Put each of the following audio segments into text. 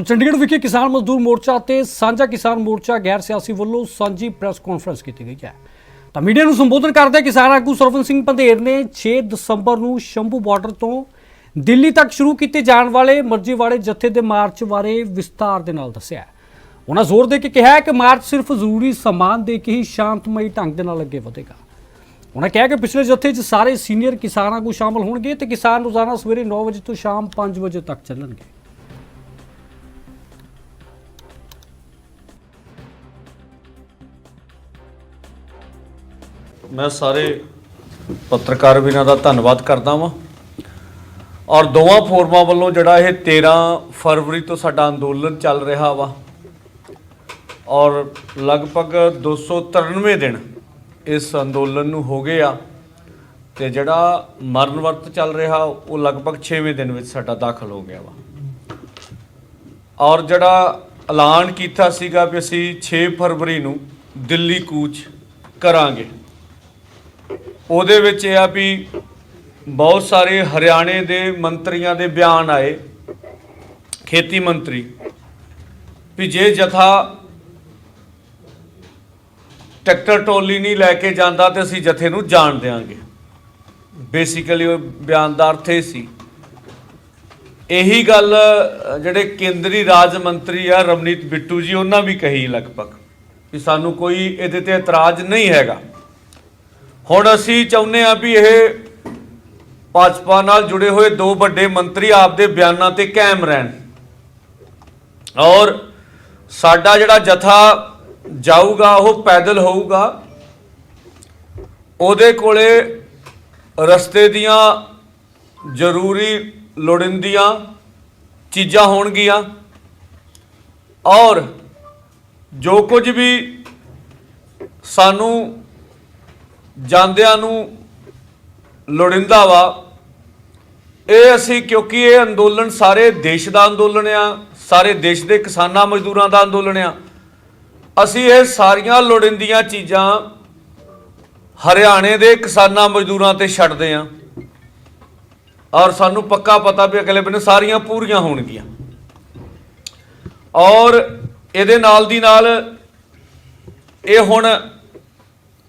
ਚੰਡੀਗੜ੍ਹ ਵਿਖੇ ਕਿਸਾਨ ਮਜ਼ਦੂਰ ਮੋਰਚਾ ਤੇ ਸਾਂਝਾ ਕਿਸਾਨ ਮੋਰਚਾ ਗੈਰ ਸਿਆਸੀ ਵੱਲੋਂ ਸਾਂਝੀ ਪ੍ਰੈਸ ਕਾਨਫਰੰਸ ਕੀਤੀ ਗਈ ਹੈ। ਤਾਂ ਮੀਡੀਆ ਨੂੰ ਸੰਬੋਧਨ ਕਰਦੇ ਕਿਸਾਨ ਆਗੂ ਸਰਵਨ ਸਿੰਘ ਪੰਧੇਰ ਨੇ 6 ਦਸੰਬਰ ਨੂੰ ਸ਼ੰਭੂ ਬਾਰਡਰ ਤੋਂ ਦਿੱਲੀ ਤੱਕ ਸ਼ੁਰੂ ਕੀਤੇ ਜਾਣ ਵਾਲੇ ਮਰਜ਼ੀ ਵਾਲੇ ਜਥੇ ਦੇ ਮਾਰਚ ਬਾਰੇ ਵਿਸਤਾਰ ਦੇ ਨਾਲ ਦੱਸਿਆ ਉਹਨਾਂ ਜ਼ੋਰ ਦੇ ਕੇ ਕਿਹਾ ਕਿ ਮਾਰਚ ਸਿਰਫ ਜ਼ਰੂਰੀ ਸਮਾਨ ਦੇ ਕੇ ਹੀ ਸ਼ਾਂਤਮਈ ਢੰਗ ਦੇ ਨਾਲ ਅੱਗੇ ਵਧੇਗਾ। ਉਹਨਾਂ ਕਿਹਾ ਕਿ ਪਿਛਲੇ ਜਥੇ 'ਚ ਸਾਰੇ ਸੀਨੀਅਰ ਕਿਸਾਨ ਆਗੂ ਸ਼ਾਮਲ ਹੋਣਗੇ ਤੇ ਕਿਸਾਨ ਰੋਜ਼ਾਨਾ ਸਵੇਰੇ 9 ਵਜੇ ਤੋਂ ਸ਼ਾਮ 5 ਵਜੇ ਤੱਕ ਚੱਲਣਗੇ। ਮੈਂ ਸਾਰੇ ਪੱਤਰਕਾਰ ਵੀਰਾਂ ਦਾ ਧੰਨਵਾਦ ਕਰਦਾ ਵਾਂ। ਔਰ ਦੋਵਾਂ ਫੋਰਮਾਂ ਵੱਲੋਂ ਜਿਹੜਾ ਇਹ 13 ਫਰਵਰੀ ਤੋਂ ਸਾਡਾ ਅੰਦੋਲਨ ਚੱਲ ਰਿਹਾ ਵਾ, ਔਰ ਲਗਭਗ 293 ਦਿਨ ਇਸ ਅੰਦੋਲਨ ਨੂੰ ਹੋ ਗਏ ਆ, ਤੇ ਜਿਹੜਾ ਮਰਨ ਵਰਤ ਚੱਲ ਰਿਹਾ, ਉਹ ਲਗਭਗ 6ਵੇਂ ਦਿਨ ਵਿੱਚ ਸਾਡਾ ਦਾਖਲ ਹੋ ਗਿਆ ਵਾ। ਔਰ ਜਿਹੜਾ ਐਲਾਨ ਕੀਤਾ ਸੀਗਾ ਵੀ ਅਸੀਂ 6 ਫਰਵਰੀ ਨੂੰ ਦਿੱਲੀ ਕੂਚ ਕਰਾਂਗੇ ਉਹਦੇ ਵਿੱਚ ਇਹ ਆ ਵੀ ਬਹੁਤ ਸਾਰੇ ਹਰਿਆਣੇ ਦੇ ਮੰਤਰੀਆਂ ਦੇ ਬਿਆਨ ਆਏ, ਖੇਤੀ ਮੰਤਰੀ, ਵੀ ਜੇ ਜਥਾ ਟਰੈਕਟਰ ਟੋਲੀ ਨਹੀਂ ਲੈ ਕੇ ਜਾਂਦਾ ਤੇ ਅਸੀਂ ਜਥੇ ਨੂੰ ਜਾਣ ਦੇਵਾਂਗੇ ਬੇਸਿਕਲੀ ਉਹ ਬਿਆਨ ਦਾ ਅਰਥ ਇਹ ਸੀ। ਇਹੀ ਗੱਲ ਜਿਹੜੇ ਕੇਂਦਰੀ ਰਾਜ ਮੰਤਰੀ ਆ ਰਵਨੀਤ ਬਿੱਟੂ ਜੀ, ਉਹਨਾਂ ਵੀ ਕਹੀ ਲਗਭਗ, ਵੀ ਸਾਨੂੰ ਕੋਈ ਇਹਦੇ ਤੇ ਇਤਰਾਜ਼ ਨਹੀਂ ਹੈਗਾ। ਹੁਣ ਅਸੀਂ ਚਾਹੁੰਦੇ ਆ ਵੀ ਇਹ ਭਾਜਪਾ ਨਾਲ ਜੁੜੇ ਹੋਏ ਦੋ ਵੱਡੇ ਮੰਤਰੀ ਆਪਦੇ ਬਿਆਨਾਂ ਤੇ ਕਾਇਮ ਰਹਿਣ। ਔਰ ਸਾਡਾ ਜਿਹੜਾ ਜਥਾ ਜਾਊਗਾ, ਉਹ ਪੈਦਲ ਹੋਊਗਾ। ਉਹਦੇ ਕੋਲੇ ਰਸਤੇ ਦੀਆਂ ਜ਼ਰੂਰੀ ਲੋੜੀਂਦੀਆਂ ਚੀਜ਼ਾਂ ਹੋਣਗੀਆਂ। ਔਰ ਜੋ ਕੁਝ ਵੀ ਸਾਨੂੰ ਜਾਂਦਿਆਂ ਨੂੰ ਲੋੜਿੰਦਾ ਵਾ। ਇਹ ਅਸੀਂ ਕਿਉਂਕਿ ਇਹ ਅੰਦੋਲਨ ਸਾਰੇ ਦੇਸ਼ ਦਾ ਅੰਦੋਲਨ ਆ, ਸਾਰੇ ਦੇਸ਼ ਦੇ ਕਿਸਾਨਾਂ ਮਜ਼ਦੂਰਾਂ ਦਾ ਅੰਦੋਲਨ ਆ। ਅਸੀਂ ਇਹ ਸਾਰੀਆਂ ਲੋੜਿੰਦੀਆਂ ਚੀਜ਼ਾਂ ਹਰਿਆਣੇ ਦੇ ਕਿਸਾਨਾਂ ਮਜ਼ਦੂਰਾਂ ਤੇ ਛੱਡਦੇ ਆ। ਔਰ ਸਾਨੂੰ ਪੱਕਾ ਪਤਾ ਵੀ ਅਗਲੇ ਬੰਨੇ ਸਾਰੀਆਂ ਪੂਰੀਆਂ ਹੋਣਗੀਆਂ। ਔਰ ਇਹਦੇ ਨਾਲ ਦੀ ਨਾਲ ਇਹ ਹੁਣ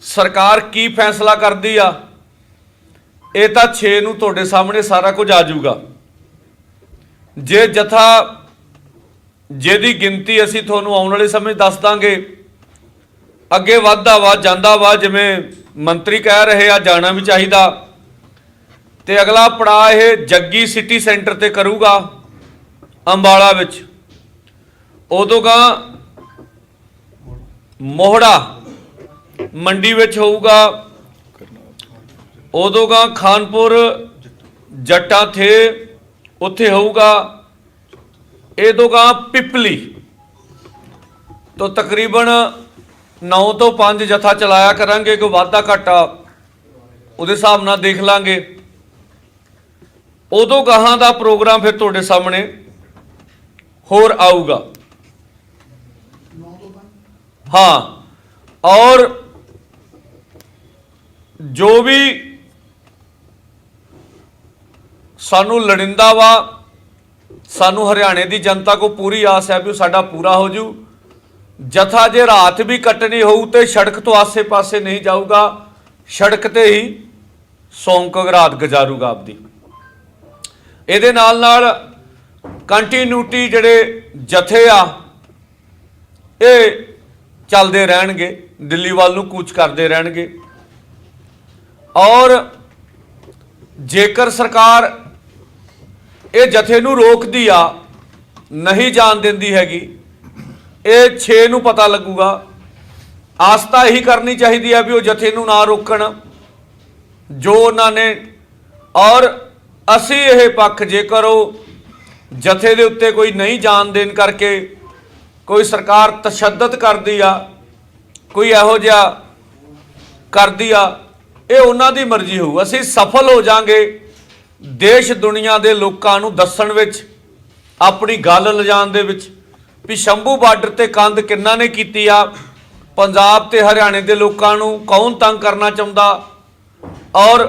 ਸਰਕਾਰ ਕੀ ਫੈਸਲਾ ਕਰਦੀ ਆ? ਇਹ ਤਾਂ 6 ਨੂੰ ਤੁਹਾਡੇ ਸਾਹਮਣੇ ਸਾਰਾ ਕੁਝ ਆ ਜਾਊਗਾ। ਜੇ ਜਥਾ, ਜਿਹਦੀ ਗਿਣਤੀ ਅਸੀਂ ਤੁਹਾਨੂੰ ਆਉਣ ਵਾਲੇ ਸਮੇਂ ਦੱਸ ਦਾਂਗੇ, ਅੱਗੇ ਵੱਧਦਾ ਵਾ, ਜਾਂਦਾ ਵਾ, ਜਿਵੇਂ ਮੰਤਰੀ ਕਹਿ ਰਹੇ ਆ, ਜਾਣਾ ਵੀ ਚਾਹੀਦਾ। ਤੇ ਅਗਲਾ ਪੜਾਅ ਇਹ ਜੱਗੀ ਸਿਟੀ ਸੈਂਟਰ ਤੇ ਕਰੂਗਾ, ਅੰਬਾਲਾ ਵਿੱਚ। ਉਦੋਂ ਗਾ ਮੋਹੜਾ ਮੰਡੀ ਵਿੱਚ ਹੋਊਗਾ। ਉਦੋਂ ਗਾ ਖਾਨਪੁਰ ਜੱਟਾਂ ਥੇ, ਉੱਥੇ ਹੋਊਗਾ। ਇਹ ਗਾ ਪਿਪਲੀ। ਤੋਂ ਤਕਰੀਬਨ 9 ਤੋਂ 5 ਜਥਾ ਚਲਾਇਆ ਕਰਾਂਗੇ, ਕੋਈ ਵਾਧਾ ਘਾਟਾ ਉਹਦੇ ਹਿਸਾਬ ਨਾਲ ਦੇਖ ਲਾਂਗੇ। ਉਦੋਂ ਗਾਹਾਂ ਦਾ ਪ੍ਰੋਗਰਾਮ ਫਿਰ ਤੁਹਾਡੇ ਸਾਹਮਣੇ ਹੋਰ ਆਊਗਾ। ਹਾਂ, ਔਰ ਜੋ ਵੀ ਸਾਨੂੰ ਲੜਿੰਦਾ ਵਾ, ਸਾਨੂੰ ਹਰਿਆਣੇ ਦੀ ਜਨਤਾ ਕੋ ਪੂਰੀ ਆਸ ਹੈ ਵੀ ਉਹ ਸਾਡਾ ਪੂਰਾ ਹੋ ਜੂ। ਜਥਾ ਜੇ ਰਾਤ ਵੀ ਕੱਟਣੀ ਹੋਊ ਤੇ ਸੜਕ ਤੋਂ ਆਸੇ-ਪਾਸੇ ਨਹੀਂ ਜਾਊਗਾ, ਸੜਕ ਤੇ ਹੀ ਸੌਂਕ ਰਾਤ ਗੁਜ਼ਾਰੂਗਾ ਆਪਦੀ। ਇਹਦੇ ਨਾਲ ਨਾਲ ਕੰਟੀਨਿਊਟੀ ਜਿਹੜੇ ਜਥੇ ਆ, ਇਹ ਚੱਲਦੇ ਰਹਿਣਗੇ ਦਿੱਲੀ ਵੱਲ ਨੂੰ ਕੂਚ ਕਰਦੇ ਰਹਿਣਗੇ। ਔਰ ਜੇਕਰ ਸਰਕਾਰ ਇਹ ਜਥੇ ਨੂੰ ਰੋਕਦੀ ਆ, ਨਹੀਂ ਜਾਣ ਦਿੰਦੀ ਹੈਗੀ, ਇਹ 6 ਨੂੰ ਪਤਾ ਲੱਗੂਗਾ। ਆਸਤਾ ਇਹੀ ਕਰਨੀ ਚਾਹੀਦੀ ਆ ਵੀ ਉਹ ਜਥੇ ਨੂੰ ਨਾ ਰੋਕਣ, ਜੋ ਉਹਨਾਂ ਨੇ। ਔਰ ਅਸੀਂ ਇਹ ਪੱਖ ਜੇਕਰ ਉਹ ਜਥੇ ਦੇ ਉੱਤੇ ਕੋਈ ਨਹੀਂ ਜਾਣ ਦੇਣ ਕਰਕੇ ਕੋਈ ਸਰਕਾਰ ਤਸ਼ੱਦਦ ਕਰਦੀ ਆ, ਕੋਈ ਇਹੋ ਜਿਹਾ ਕਰਦੀ ਆ ਇਹ ਉਹਨਾਂ ਦੀ ਮਰਜ਼ੀ ਹੋਊ। ਅਸੀਂ ਸਫਲ ਹੋ ਜਾਾਂਗੇ ਦੇਸ਼ ਦੁਨੀਆ ਦੇ ਲੋਕਾਂ ਨੂੰ ਦੱਸਣ ਵਿੱਚ, ਆਪਣੀ ਗੱਲ ਲਿਜਾਣ ਦੇ ਵਿੱਚ। ਵੀ ਸ਼ੰਭੂ ਬਾਰਡਰ ਤੇ ਕੰਧ ਕਿੰਨਾ ਨੇ ਕੀਤੀ ਆ? ਪੰਜਾਬ ਤੇ ਹਰਿਆਣੇ ਦੇ ਲੋਕਾਂ ਨੂੰ ਕੌਣ ਤੰਗ ਕਰਨਾ ਚਾਹੁੰਦਾ? ਔਰ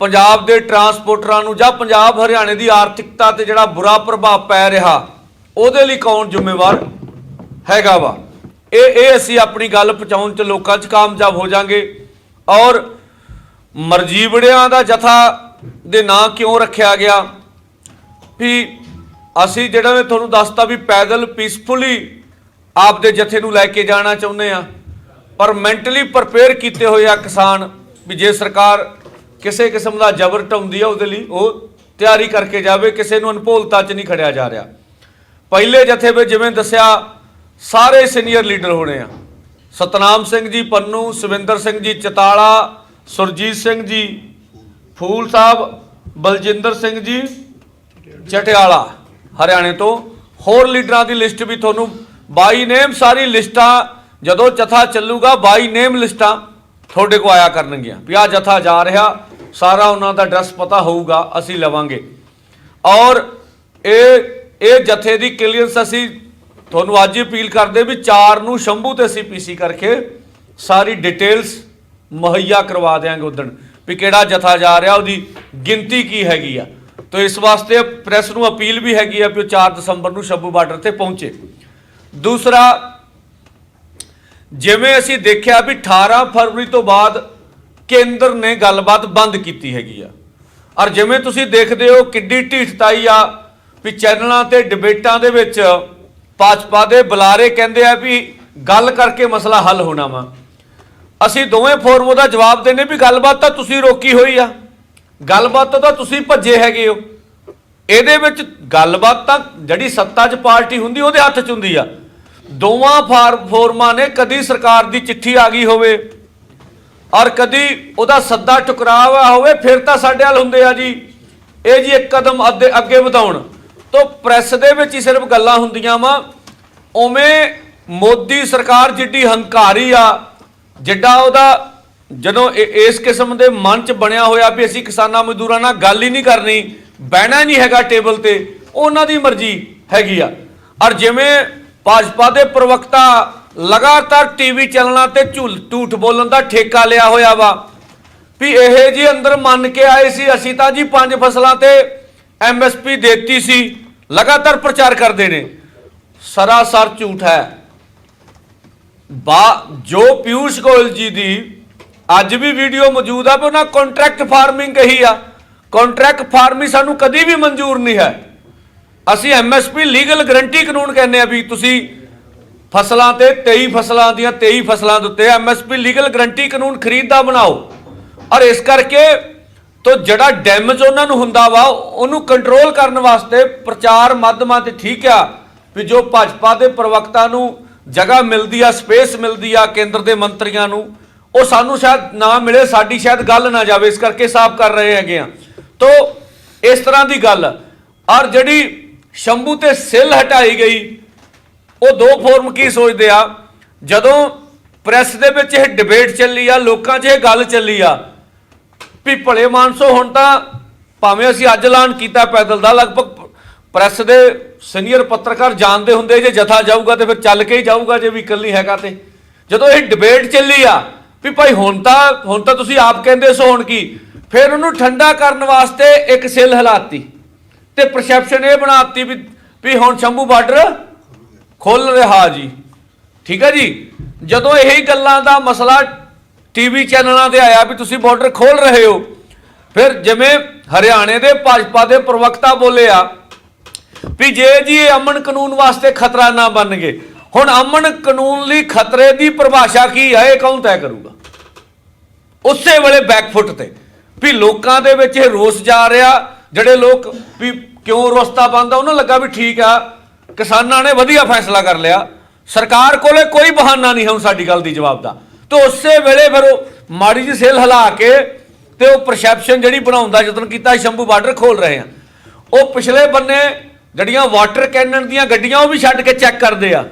ਪੰਜਾਬ ਦੇ ਟਰਾਂਸਪੋਰਟਰਾਂ ਨੂੰ ਜਾਂ ਪੰਜਾਬ ਹਰਿਆਣੇ ਦੀ ਆਰਥਿਕਤਾ ਤੇ ਜਿਹੜਾ ਬੁਰਾ ਪ੍ਰਭਾਵ ਪੈ ਰਿਹਾ, ਉਹਦੇ ਲਈ ਕੌਣ ਜ਼ਿੰਮੇਵਾਰ ਹੈਗਾ ਵਾ? ਇਹ ਇਹ ਅਸੀਂ ਆਪਣੀ ਗੱਲ ਪਹੁੰਚਾਉਣ ਚ ਲੋਕਾਂ ਚ ਕਾਮਯਾਬ ਹੋ ਜਾਾਂਗੇ। ਔਰ ਮਰਜੀਵੜਿਆਂ ਦਾ ਜਥਾ ਦੇ ਨਾਂ ਕਿਉਂ ਰੱਖਿਆ ਗਿਆ? ਵੀ ਅਸੀਂ ਜਿਹੜਾ ਮੈਂ ਤੁਹਾਨੂੰ ਦੱਸਤਾ ਵੀ ਪੈਦਲ ਪੀਸਫੁਲੀ ਆਪਦੇ ਜਥੇ ਨੂੰ ਲੈ ਕੇ ਜਾਣਾ ਚਾਹੁੰਦੇ ਆ ਪਰ ਮੈਂਟਲੀ ਪ੍ਰਪੇਅਰ ਕੀਤੇ ਹੋਏ ਆ ਕਿਸਾਨ ਵੀ ਜੇ ਸਰਕਾਰ ਕਿਸੇ ਕਿਸਮ ਦਾ ਜ਼ਬਰ ਢਾਉਂਦੀ ਆ ਉਹਦੇ ਲਈ, ਉਹ ਤਿਆਰੀ ਕਰਕੇ ਜਾਵੇ, ਕਿਸੇ ਨੂੰ ਅਨਪੋਲਤਾ 'ਚ ਨਹੀਂ ਖੜਿਆ ਜਾ ਰਿਹਾ। ਪਹਿਲੇ ਜਥੇ ਵਿੱਚ ਜਿਵੇਂ ਦੱਸਿਆ, ਸਾਰੇ ਸੀਨੀਅਰ ਲੀਡਰ ਹੋਣੇ ਆ। ਸਤਨਾਮ ਸਿੰਘ ਜੀ, ਪੰਨੂ, ਸਵਿੰਦਰ ਸਿੰਘ ਜੀ, ਚਤਾਲਾ ਸੁਰਜੀਤ ਸਿੰਘ ਜੀ, ਫੂਲ ਸਾਹਿਬ, ਬਲਜਿੰਦਰ ਸਿੰਘ ਜੀ, ਚਟਿਆਲਾ, ਹਰਿਆਣੇ ਤੋਂ। ਹੋਰ ਲੀਡਰਾਂ ਦੀ ਲਿਸਟ ਵੀ ਤੁਹਾਨੂੰ, ਬਾਈ ਨੇਮ ਸਾਰੀ ਲਿਸਟਾਂ, ਜਦੋਂ ਜਥਾ ਚੱਲੂਗਾ, ਬਾਈ ਨੇਮ ਲਿਸਟਾਂ ਤੁਹਾਡੇ ਕੋ ਆਇਆ ਕਰਨਗੀਆਂ। ਵੀ ਆ ਜਥਾ ਜਾ ਰਿਹਾ, ਸਾਰਾ ਉਹਨਾਂ ਦਾ ਐਡਰੈਸ ਪਤਾ ਹੋਊਗਾ, ਅਸੀਂ ਲਵਾਂਗੇ। ਔਰ ਇਹ ਇਹ ਜਥੇ ਦੀ ਕਲੀਅਰੈਂਸ ਅਸੀਂ ਤੁਹਾਨੂੰ ਅੱਜ ਹੀ ਅਪੀਲ ਕਰਦੇ ਵੀ 4 ਨੂੰ ਸ਼ੰਭੂ ਤੇ ਅਸੀਂ ਪੀਸੀ ਕਰਕੇ ਸਾਰੀ ਡਿਟੇਲਸ ਮੁਹੱਈਆ ਕਰਵਾ ਦੇਾਂਗੇ ਉਦਣ ਵੀ ਕਿਹੜਾ ਜਥਾ ਜਾ ਰਿਹਾ, ਉਹਦੀ ਗਿਣਤੀ ਕੀ ਹੈਗੀ ਆ। ਤੋ ਇਸ ਵਾਸਤੇ ਪ੍ਰੈਸ ਨੂੰ ਅਪੀਲ ਵੀ ਹੈਗੀ ਆ ਵੀ ਉਹ 4 ਦਸੰਬਰ ਨੂੰ ਸ਼ੱਬੂ ਬਾਰਡਰ ਤੇ ਪਹੁੰਚੇ। ਦੂਸਰਾ, ਜਿਵੇਂ ਅਸੀਂ ਦੇਖਿਆ ਵੀ 18 ਫਰਵਰੀ ਤੋਂ ਬਾਅਦ ਕੇਂਦਰ ਨੇ ਗੱਲਬਾਤ ਬੰਦ ਕੀਤੀ ਹੈਗੀ ਆ। ਔਰ ਜਿਵੇਂ ਤੁਸੀਂ ਦੇਖਦੇ ਹੋ ਕਿੱਡੀ ਢੀਠਤਾਈ ਆ ਵੀ ਚੈਨਲਾਂ ਤੇ ਡਿਬੇਟਾਂ ਦੇ ਵਿੱਚ ਭਾਜਪਾ ਦੇ ਬੁਲਾਰੇ ਕਹਿੰਦੇ ਆ ਵੀ ਗੱਲ ਕਰਕੇ ਮਸਲਾ ਹੱਲ ਹੋਣਾ ਵਾ। ਅਸੀਂ ਦੋਵੇਂ ਫੋਰਮ ਦਾ ਜਵਾਬ ਦੇਣੇ ਵੀ ਗੱਲਬਾਤ ਤਾਂ ਤੁਸੀਂ ਰੋਕੀ ਹੋਈ ਆ। ਗੱਲਬਾਤ ਤਾਂ ਤੁਸੀਂ ਭੱਜੇ ਹੈਗੇ ਹੋ। ਇਹਦੇ ਵਿੱਚ ਗੱਲਬਾਤ ਤਾਂ ਜਿਹੜੀ ਸੱਤਾ 'ਚ ਪਾਰਟੀ ਹੁੰਦੀ, ਉਹਦੇ ਹੱਥ 'ਚ ਹੁੰਦੀ ਆ। ਦੋਵਾਂ ਫਾਰ, ਫੋਰਮਾਂ ਨੇ ਕਦੀ ਸਰਕਾਰ ਦੀ ਚਿੱਠੀ ਆ ਗਈ ਹੋਵੇ ਔਰ ਕਦੀ ਉਹਦਾ ਸੱਦਾ ਟੁਕਰਾਵਾ ਹੋਵੇ, ਫਿਰ ਤਾਂ ਸਾਡੇ ਹਾਲ ਹੁੰਦੇ ਆ ਜੀ। ਇਹ ਜੀ ਇੱਕ ਕਦਮ ਅੱਗੇ ਅੱਗੇ ਵਧਾਉਣ। ਤੋਂ ਪ੍ਰੈਸ ਦੇ ਵਿੱਚ ਹੀ ਸਿਰਫ ਗੱਲਾਂ ਹੁੰਦੀਆਂ ਵਾ। ਉਵੇਂ ਮੋਦੀ ਸਰਕਾਰ ਜਿੱਡੀ ਹੰਕਾਰੀ ਆ ਜਿੱਡਾ ਉਹਦਾ ਜਦੋਂ ਇ- ਇਸ ਕਿਸਮ ਦੇ ਮਨ ਚ ਬਣਿਆ ਹੋਇਆ ਵੀ ਅਸੀਂ ਕਿਸਾਨਾਂ ਮਜ਼ਦੂਰਾਂ ਨਾਲ ਗੱਲ ਹੀ ਨਹੀਂ ਕਰਨੀ, ਬਹਿਣਾ ਹੀ ਨਹੀਂ ਹੈਗਾ ਟੇਬਲ ਤੇ, ਉਹਨਾਂ ਦੀ ਮਰਜ਼ੀ ਹੈਗੀ ਆ। ਔਰ ਜਿਵੇਂ ਭਾਜਪਾ ਦੇ ਪ੍ਰਵਕਤਾ ਲਗਾਤਾਰ ਟੀਵੀ ਚੈਨਲਾਂ ਤੇ ਝੂਲ, ਝੂਠ ਬੋਲਣ ਦਾ ਠੇਕਾ ਲਿਆ ਹੋਇਆ ਵਾ, ਵੀ ਇਹ ਜੀ ਅੰਦਰ ਮੰਨ ਕੇ ਆਏ ਸੀ, ਅਸੀਂ ਤਾਂ ਜੀ ਪੰਜ ਫਸਲਾਂ ਤੇ ਐਮਐਸਪੀ ਦੇਤੀ ਸੀ, ਲਗਾਤਾਰ ਪ੍ਰਚਾਰ ਕਰਦੇ ਨੇ। ਸਰਾਸਰ ਝੂਠ ਹੈ। ਬਾ ਜੋ ਪਿਊਸ਼ ਗੋਇਲ ਜੀ ਦੀ ਅੱਜ ਵੀ ਵੀਡੀਓ ਮੌਜੂਦ ਆ ਵੀ ਉਹਨਾਂ ਕੰਟਰੈਕਟ ਫਾਰਮਿੰਗ ਕਹੀ ਆ। ਕੰਟਰੈਕਟ ਫਾਰਮਿੰਗ ਸਾਨੂੰ ਕਦੀ ਵੀ ਮਨਜ਼ੂਰ ਨਹੀਂ ਹੈ। ਅਸੀਂ ਐਮਐਸਪੀ ਲੀਗਲ ਗਰੰਟੀ ਕਾਨੂੰਨ ਕਹਿੰਦੇ ਆ ਵੀ ਤੁਸੀਂ ਫਸਲਾਂ ਤੇ 23 ਫਸਲਾਂ ਦੀਆਂ 23 ਫਸਲਾਂ ਦੇ ਉੱਤੇ ਐਮਐਸਪੀ ਲੀਗਲ ਗਰੰਟੀ ਕਾਨੂੰਨ ਖਰੀਦਦਾ ਬਣਾਓ। ਔਰ ਇਸ ਕਰਕੇ ਤੋਂ ਜਿਹੜਾ ਡੈਮੇਜ ਉਹਨਾਂ ਨੂੰ ਹੁੰਦਾ ਵਾ, ਉਹਨੂੰ ਕੰਟਰੋਲ ਕਰਨ ਵਾਸਤੇ ਪ੍ਰਚਾਰ ਮਾਧਮਾਂ ਤੇ ਠੀਕ ਆ ਵੀ ਜੋ ਭਾਜਪਾ ਦੇ ਪ੍ਰਵਕਤਾ ਨੂੰ ਜਗ੍ਹਾ ਮਿਲਦੀ ਆ, ਸਪੇਸ ਮਿਲਦੀ ਆ ਕੇਂਦਰ ਦੇ ਮੰਤਰੀਆਂ ਨੂੰ, ਉਹ ਸਾਨੂੰ ਸ਼ਾਇਦ ਨਾ ਮਿਲੇ, ਸਾਡੀ ਸ਼ਾਇਦ ਗੱਲ ਨਾ ਜਾਵੇ, ਇਸ ਕਰਕੇ ਸਾਫ਼ ਕਰ ਰਹੇ ਹੈਗੇ ਆ। ਤੋਂ, ਇਸ ਤਰ੍ਹਾਂ ਦੀ ਗੱਲ, ਔਰ ਜਿਹੜੀ ਸ਼ੰਭੂ ਤੇ ਸਿੱਲ ਹਟਾਈ ਗਈ, ਉਹ ਦੋ ਫੋਰਮ ਕੀ ਸੋਚਦੇ ਆ? ਜਦੋਂ ਪ੍ਰੈਸ ਦੇ ਵਿੱਚ ਇਹ ਡਿਬੇਟ ਚੱਲੀ ਆ, ਲੋਕਾਂ 'ਚ ਇਹ ਗੱਲ ਚੱਲੀ ਆ, ਵੀ ਭਲੇ ਮਾਨਸੋ ਹੁਣ ਤਾਂ ਭਾਵੇਂ ਅਸੀਂ ਅੱਜ ਐਲਾਨ ਕੀਤਾ ਪੈਦਲ ਦਾ, ਲਗਭਗ ਪ੍ਰੈਸ ਦੇ ਸੀਨੀਅਰ ਪੱਤਰਕਾਰ ਜਾਣਦੇ ਹੁੰਦੇ ਜੇ ਜਥਾ ਜਾਊਗਾ ਤੇ ਫਿਰ ਚੱਲ ਕੇ ਹੀ ਜਾਊਗਾ ਜੇ ਵੀ ਇਕੱਲੀ ਹੈਗਾ ਤੇ। ਜਦੋਂ ਇਹ ਡਿਬੇਟ ਚੱਲੀ ਆ ਵੀ ਭਾਈ ਹੁਣ ਤਾਂ ਹੁਣ ਤਾਂ ਤੁਸੀਂ ਆਪ ਕਹਿੰਦੇ ਸੋ ਹੁਣ ਕੀ? ਫਿਰ ਉਹਨੂੰ ਠੰਡਾ ਕਰਨ ਵਾਸਤੇ ਇੱਕ ਸਿੱਲ ਹਲਾਤੀ ਤੇ ਪਰਸੈਪਸ਼ਨ ਇਹ ਬਣਾਤੀ ਵੀ ਵੀ ਹੁਣ ਸ਼ੰਭੂ ਬਾਰਡਰ ਖੁੱਲ ਰਿਹਾ ਜੀ। ਠੀਕ ਹੈ ਜੀ? ਜਦੋਂ ਇਹੀ ਗੱਲਾਂ ਦਾ ਮਸਲਾ ਟੀਵੀ ਚੈਨਲਾਂ ਤੇ ਆਇਆ ਵੀ ਤੁਸੀਂ ਬਾਰਡਰ ਖੋਲ ਰਹੇ ਹੋ, ਫਿਰ ਜਿਵੇਂ ਹਰਿਆਣੇ ਦੇ ਭਾਜਪਾ ਦੇ ਪ੍ਰਵਕਤਾ ਬੋਲੇ ਆ ਵੀ ਜੇ ਜੀ ਇਹ ਅਮਨ ਕਾਨੂੰਨ ਵਾਸਤੇ ਖਤਰਾ ਨਾ ਬਣ ਗਏ, ਹੁਣ ਅਮਨ ਕਾਨੂੰਨ ਲਈ ਖਤਰੇ ਦੀ ਪਰਿਭਾਸ਼ਾ ਕੀ ਹੈ ਇਹ ਕੌਣ ਤੈਅ ਕਰੂਗਾ? ਉਸੇ ਵੇਲੇ ਬੈਕਫੁੱਟ ਤੇ, ਵੀ ਲੋਕਾਂ ਦੇ ਵਿੱਚ ਇਹ ਰੋਸ ਜਾ ਰਿਹਾ, ਜਿਹੜੇ ਲੋਕ ਵੀ ਕਿਉਂ ਰੋਸਤਾ ਬੰਦਾ ਉਹਨਾਂ ਲੱਗਾ ਵੀ ਠੀਕ ਆ, ਕਿਸਾਨਾਂ ਨੇ ਵਧੀਆ ਫੈਸਲਾ ਕਰ ਲਿਆ, ਸਰਕਾਰ ਕੋਲੇ ਕੋਈ ਬਹਾਨਾ ਨਹੀਂ ਹੁਣ ਸਾਡੀ ਗੱਲ ਦੀ ਜਵਾਬ ਦਾ। ਤੇ ਉਸੇ ਵੇਲੇ ਫਿਰ ਉਹ ਮਾੜੀ ਜਿਹੀ ਸੇਲ ਹਿਲਾ ਕੇ ਤੇ ਉਹ ਪਰਸੈਪਸ਼ਨ ਜਿਹੜੀ ਬਣਾਉਣ ਦਾ ਯਤਨ ਕੀਤਾ, ਸ਼ੰਭੂ ਬਾਰਡਰ ਖੋਲ ਰਹੇ ਆ। ਉਹ ਪਿਛਲੇ ਬੰਨੇ ਜਿਹੜੀਆਂ ਵਾਟਰ ਕੈਨਨ ਦੀਆਂ ਗੱਡੀਆਂ ਉਹ ਵੀ ਛੱਡ ਕੇ ਚੈੱਕ ਕਰਦੇ ਆ।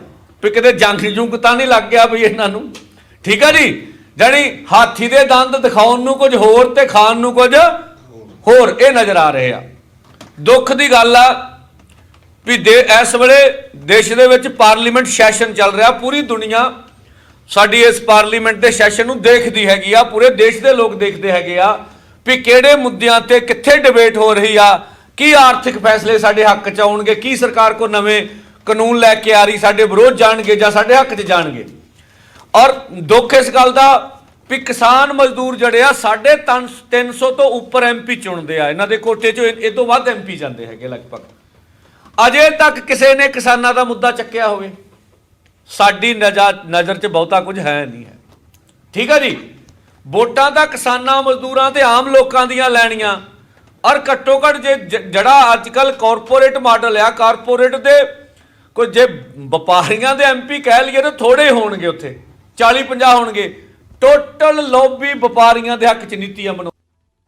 ਵੀ ਕਿਤੇ ਜੰਗ ਜੁੰਗ ਤਾਂ ਨਹੀਂ ਲੱਗ ਗਿਆ ਵੀ ਇਹਨਾਂ ਨੂੰ। ਠੀਕ ਆ ਜੀ? ਜਾਣੀ ਹਾਥੀ ਦੇ ਦੰਦ ਦਿਖਾਉਣ ਨੂੰ ਕੁਝ ਹੋਰ ਤੇ ਖਾਣ ਨੂੰ ਕੁਝ ਹੋਰ। ਇਹ ਨਜ਼ਰ ਆ ਰਹੇ ਆ। ਦੁੱਖ ਦੀ ਗੱਲ ਆ ਵੀ ਦੇ ਇਸ ਵੇਲੇ ਦੇਸ਼ ਦੇ ਵਿੱਚ ਪਾਰਲੀਮੈਂਟ ਸੈਸ਼ਨ ਚੱਲ ਰਿਹਾ। ਪੂਰੀ ਦੁਨੀਆ ਸਾਡੀ ਇਸ ਪਾਰਲੀਮੈਂਟ ਦੇ ਸੈਸ਼ਨ ਨੂੰ ਦੇਖਦੀ ਹੈਗੀ ਆ। ਪੂਰੇ ਦੇਸ਼ ਦੇ ਲੋਕ ਦੇਖਦੇ ਹੈਗੇ ਆ ਵੀ ਕਿਹੜੇ ਮੁੱਦਿਆਂ ਤੇ ਕਿੱਥੇ ਡਿਬੇਟ ਹੋ ਰਹੀ ਆ। ਕੀ ਆਰਥਿਕ ਫੈਸਲੇ ਸਾਡੇ ਹੱਕ ਚ ਆਉਣਗੇ? ਕੀ ਸਰਕਾਰ ਕੋ ਨਵੇਂ ਕਾਨੂੰਨ ਲੈ ਕੇ ਆ ਰਹੀ? ਸਾਡੇ ਵਿਰੋਧ ਜਾਣਗੇ ਜਾਂ ਸਾਡੇ ਹੱਕ 'ਚ ਜਾਣਗੇ? ਔਰ ਦੁੱਖ ਇਸ ਗੱਲ ਦਾ ਵੀ ਕਿਸਾਨ ਮਜ਼ਦੂਰ ਜਿਹੜੇ ਆ, ਸਾਢੇ ਤਿੰਨ 300 ਤੋਂ ਉੱਪਰ ਐਮਪੀ ਚੁਣਦੇ ਆ। ਇਹਨਾਂ ਦੇ ਕੋਟੇ 'ਚੋਂ ਇਹ ਤੋਂ ਵੱਧ ਐਮਪੀ ਜਾਂਦੇ ਹੈਗੇ ਲਗਭਗ। ਅਜੇ ਤੱਕ ਕਿਸੇ ਨੇ ਕਿਸਾਨਾਂ ਦਾ ਮੁੱਦਾ ਚੱਕਿਆ ਹੋਵੇ। ਸਾਡੀ ਨਜ਼ਰ ਨਜ਼ਰ 'ਚ ਬਹੁਤਾ ਕੁਝ ਹੈ ਨਹੀਂ ਹੈ। ਠੀਕ ਹੈ ਜੀ? ਵੋਟਾਂ ਤਾਂ ਕਿਸਾਨਾਂ, ਮਜ਼ਦੂਰਾਂ ਤੇ ਆਮ ਲੋਕਾਂ ਦੀਆਂ ਲੈਣੀਆਂ। ਔਰ ਘੱਟੋ ਘੱਟ ਜੇ ਜ- ਜਿਹੜਾ ਅੱਜ ਕੱਲ ਕਾਰਪੋਰੇਟ ਮਾਡਲ ਆ ਕਾਰਪੋਰੇਟ ਦੇ ਕੋਈ ਜੇ ਵਪਾਰੀਆਂ ਦੇ ਐਮਪੀ ਕਹਿ ਲਈਏ ਤਾਂ ਥੋੜੇ ਹੋਣਗੇ ਉੱਥੇ 40 50 ਹੋਣਗੇ। ਟੋਟਲ ਲੌਬੀ ਵਪਾਰੀਆਂ ਦੇ ਹੱਕ 'ਚ ਨੀਤੀਆਂ ਬਣਾਉਂਦੇ